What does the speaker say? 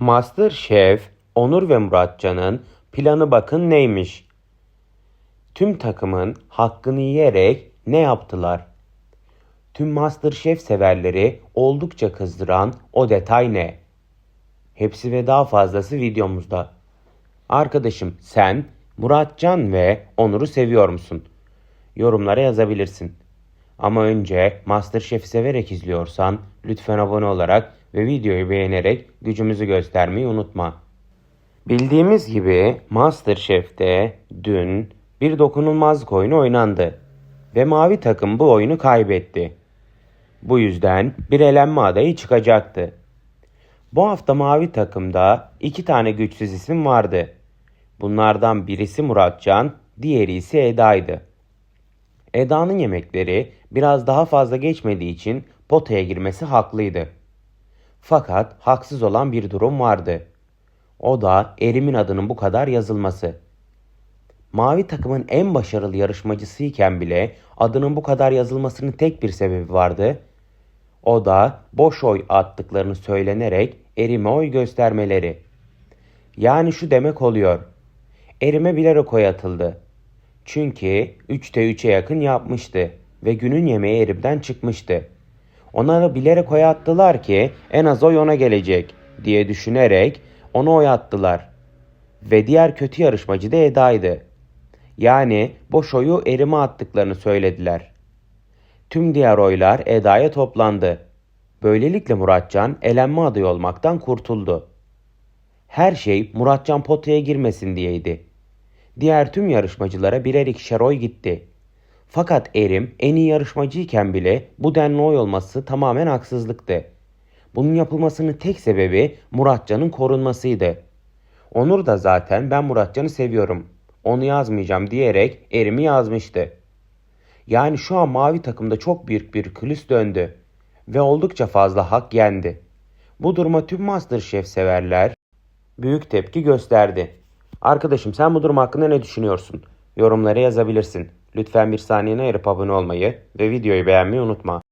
Masterchef Onur ve Muratcan'ın planı bakın neymiş? Tüm takımın hakkını yiyerek ne yaptılar? Tüm Masterchef severleri oldukça kızdıran o detay ne? Hepsi ve daha fazlası videomuzda. Arkadaşım sen Muratcan ve Onur'u seviyor musun? Yorumlara yazabilirsin. Ama önce Masterchef'i severek izliyorsan lütfen abone olarak ve videoyu beğenerek gücümüzü göstermeyi unutma. Bildiğimiz gibi Masterchef'te dün bir dokunulmazlık oyunu oynandı ve mavi takım bu oyunu kaybetti. Bu yüzden bir elenme adayı çıkacaktı. Bu hafta mavi takımda iki tane güçsüz isim vardı. Bunlardan birisi Muratcan, diğeri ise Eda'ydı. Eda'nın yemekleri biraz daha fazla geçmediği için potaya girmesi haklıydı. Fakat haksız olan bir durum vardı. O da Erim'in adının bu kadar yazılması. Mavi takımın en başarılı yarışmacısıyken bile adının bu kadar yazılmasının tek bir sebebi vardı. O da boş oy attıklarını söylenerek Erim'e oy göstermeleri. Yani şu demek oluyor. Erim'e bilerek oy atıldı. Çünkü 3'te 3'e yakın yapmıştı ve günün yemeği Erim'den çıkmıştı. Ona bilerek oy attılar ki en az oy ona gelecek diye düşünerek ona oy attılar. Ve diğer kötü yarışmacı da Eda'ydı. Yani boş oyu Erim'e attıklarını söylediler. Tüm diğer oylar Eda'ya toplandı. Böylelikle Muratcan elenme adayı olmaktan kurtuldu. Her şey Muratcan potaya girmesin diyeydi. Diğer tüm yarışmacılara birer ikişer oy gitti. Fakat Erim en iyi yarışmacıyken bile bu denli oy olması tamamen haksızlıktı. Bunun yapılmasının tek sebebi Muratcan'ın korunmasıydı. Onur da zaten ben Muratcan'ı seviyorum. Onu yazmayacağım diyerek Erim'i yazmıştı. Yani şu an mavi takımda çok büyük bir kulüs döndü ve oldukça fazla hak yendi. Bu duruma tüm Masterchef severler büyük tepki gösterdi. Arkadaşım sen bu durum hakkında ne düşünüyorsun? Yorumlara yazabilirsin. Lütfen bir saniyene ayırıp abone olmayı ve videoyu beğenmeyi unutma.